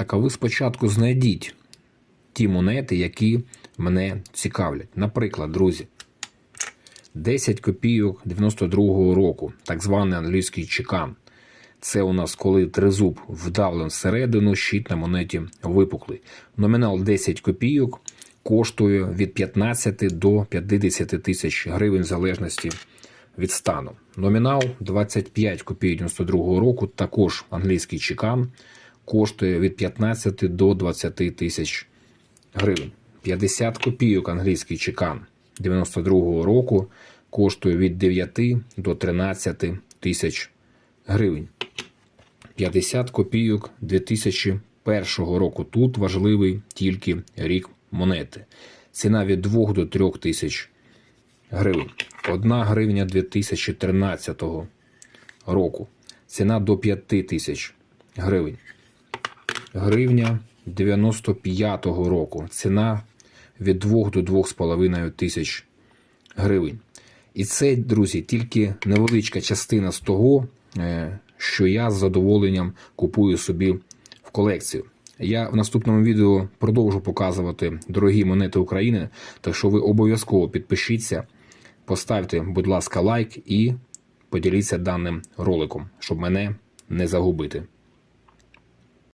Так а ви спочатку знайдіть ті монети, які мене цікавлять. Наприклад, друзі, 10 копійок 92-го року, так званий англійський чекан. Це у нас коли тризуб вдавлен всередину, щит на монеті випуклий. Номінал 10 копійок коштує від 15 до 50 тисяч гривень в залежності від стану. Номінал 25 копійок 92 року, також англійський чекан, коштує від 15 до 20 тисяч гривень. 50 копійок англійський чекан 92 року коштує від 9 до 13 тисяч гривень. 50 копійок 2001 року. Тут важливий тільки рік монети. Ціна від 2 до 3 тисяч гривень. 1 гривня 2013 року. Ціна до 5 тисяч гривень. Гривня 95-го року. Ціна від 2 до 2,5 тисяч гривень. І це, друзі, тільки невеличка частина з того, е, що я з задоволенням купую собі в колекцію. Я в наступному відео продовжу показувати дорогі монети України. Так що ви обов'язково підпишіться, поставте, будь ласка, лайк і поділіться даним роликом, щоб мене не загубити.